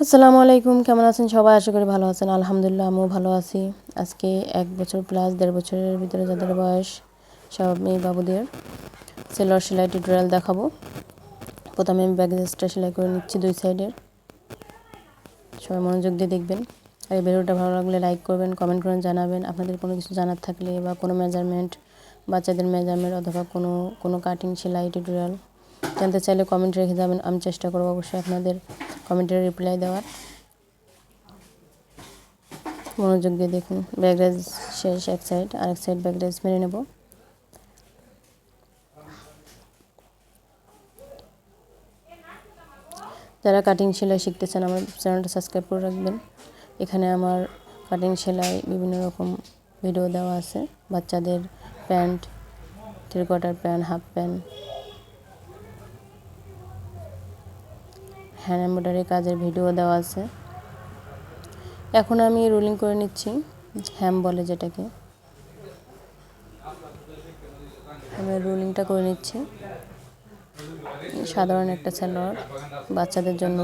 আসসালামু আলাইকুম, কেমন আছেন সবাই? আশা করি ভালো আছেন। আলহামদুলিল্লাহ, আমিও ভালো আছি। আজকে এক বছর প্লাস দেড় বছরের ভিতরে যাদের বয়স, সব মেয়ে বাবুদের সেলর সেলাই টিউটোরিয়াল দেখাবো। প্রথমে আমি ব্যাগেজটা সেলাই করে নিচ্ছি দুই সাইডের সবাই মনোযোগ দিয়ে দেখবেন। আর এই ভিডিওটা ভালো লাগলে লাইক করবেন কমেন্ট করেন জানাবেন। আপনাদের কোনো কিছু জানার থাকলে বা কোনো মেজারমেন্ট বাচ্চাদের মেজারমেন্ট অথবা কোনো কোনো কাটিং সেলাই টিউটোরিয়াল জানতে চাইলে কমেন্ট রেখে যাবেন, আমি চেষ্টা করব অবশ্যই আপনাদের কমেন্টের রিপ্লাই দেওয়ার। মনোযোগ দিয়ে দেখুন ব্যাগরেজ শেষ, এক সাইড আরেক সাইড ব্যাগরেজ মেরে নেব। যারা কাটিং সেলাই শিখতেছেন, আমার চ্যানেলটা সাবস্ক্রাইব করে রাখবেন। এখানে আমার কাটিং সেলাই বিভিন্ন রকম ভিডিও দেওয়া আছে। বাচ্চাদের pant three quarter pant half pant hand embroidery কাজের ভিডিও দেওয়া আছে। এখন আমি রোলিং করে নিচ্ছি, হ্যাম বলে যেটাকে। আমি রোলিংটা করে নিচ্ছি। সাধারণ একটা স্যালোয়ার বাচ্চাদের জন্য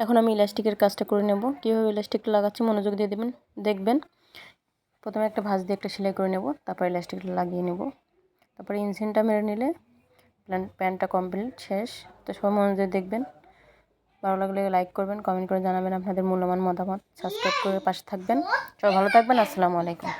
এখন আমি ইলাস্টিকের কাজটা করে নেব। কীভাবে ইলাস্টিকটা লাগাচ্ছি মনোযোগ দিয়ে দেবেন, দেখবেন। প্রথমে একটা ভাঁজ দিয়ে একটা সেলাই করে নেব, তারপর ইলাস্টিকটা লাগিয়ে নেব। তারপরে ইনসিনটা মেরে নিলে প্যান্টটা কমপ্লিট, শেষ। তো সবাই মনোযোগ দেখবেন। ভালো লাগলে লাইক করবেন, কমেন্ট করে জানাবেন আপনাদের মূল্যবান মতামত। সাবস্ক্রাইব করে পাশে থাকবেন। সবাই ভালো থাকবেন, আসসালামু আলাইকুম।